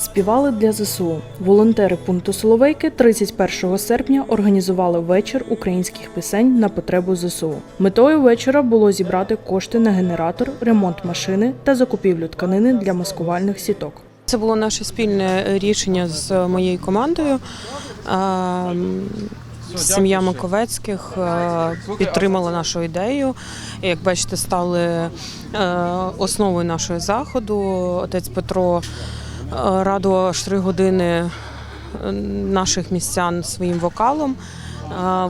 Співали для ЗСУ. Волонтери пункту Соловейки 31 серпня організували вечір українських пісень на потребу ЗСУ. Метою вечора було зібрати кошти на генератор, ремонт машини та закупівлю тканини для маскувальних сіток. Це було наше спільне рішення з моєю командою. Сім'я Маковецьких підтримала нашу ідею. Як бачите, стали е, основою нашого заходу. Отець Петро радував аж три години е, наших містян своїм вокалом.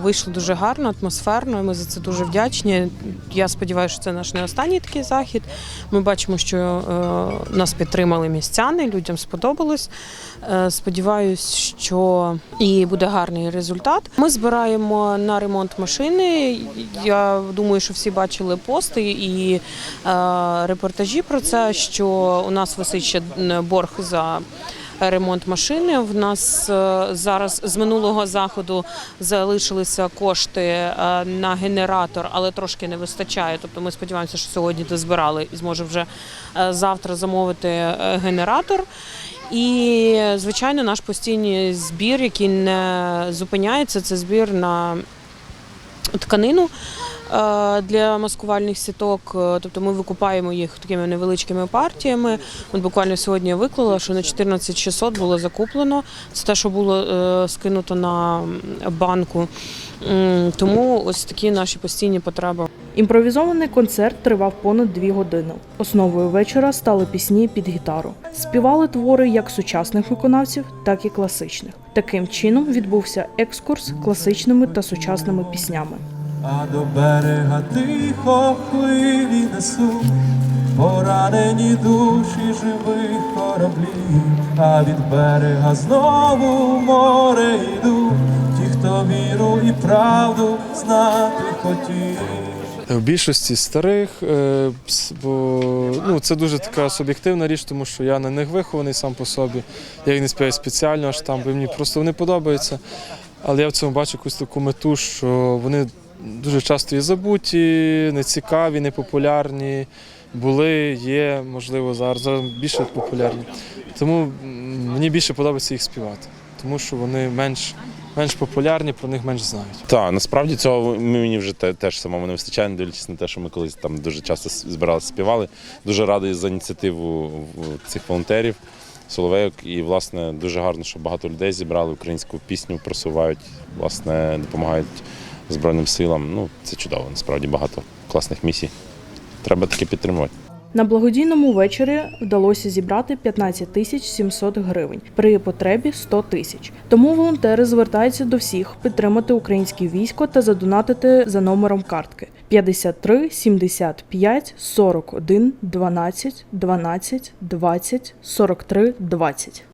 Вийшло дуже гарно, атмосферно. Ми за це дуже вдячні. Я сподіваюся, що це наш не останній такий захід. Ми бачимо, що е, нас підтримали містяни, людям сподобалось. Е, Сподіваюсь, що і буде гарний результат. Ми збираємо на ремонт машини. Я думаю, що всі бачили пости і е, репортажі про це, що у нас висить ще борг за. Ремонт машини в нас е, зараз з минулого заходу залишилися кошти е, на генератор, але трошки не вистачає. Тобто ми сподіваємося, що сьогодні дозбирали і зможемо вже е, завтра замовити генератор. І звичайно, наш постійний збір, який не зупиняється, це збір на тканину е, для маскувальних сіток. Е, Тобто ми викупаємо їх такими невеличкими партіями. От буквально сьогодні я виклала, що на 14 600 було закуплено. Це те, що було е, скинуто на банку. Тому ось такі наші постійні потреби. Імпровізований концерт тривав понад дві години. Основою вечора стали пісні під гітару. Співали твори як сучасних виконавців, так і класичних. Таким чином відбувся екскурс класичними та сучасними піснями. А до берега тихо хвилі несуть поранені душі живих кораблів, а від берега знову в море йдуть ті, хто віру і правду знати хотів. В більшості старих, е, бо ну, це дуже така суб'єктивна річ, тому що я на них вихований сам по собі. Я їх не співаю спеціально аж там, бо мені просто вони подобаються. Але я в цьому бачу якусь таку мету, що вони дуже часто є забуті, нецікаві, непопулярні. Були, є, можливо, зараз, зараз більше популярні. Тому мені більше подобається їх співати, тому що вони менш, менш популярні, про них менш знають. Так, насправді цього мені вже теж самому не вистачає, не дивлячись на те, що ми колись там дуже часто збиралися, співали. Дуже радий за ініціативу цих волонтерів, Соловейок. І, власне, дуже гарно, що багато людей зібрали українську пісню, просувають, власне, допомагають Збройним силам. Ну, це чудово, насправді багато класних місій. Треба таке підтримувати. На благодійному вечорі вдалося зібрати 15 тисяч 700 гривень, при потребі 100 тисяч. Тому волонтери звертаються до всіх підтримати українське військо та задонатити за номером картки 53 75 41 12 12 20 43 20.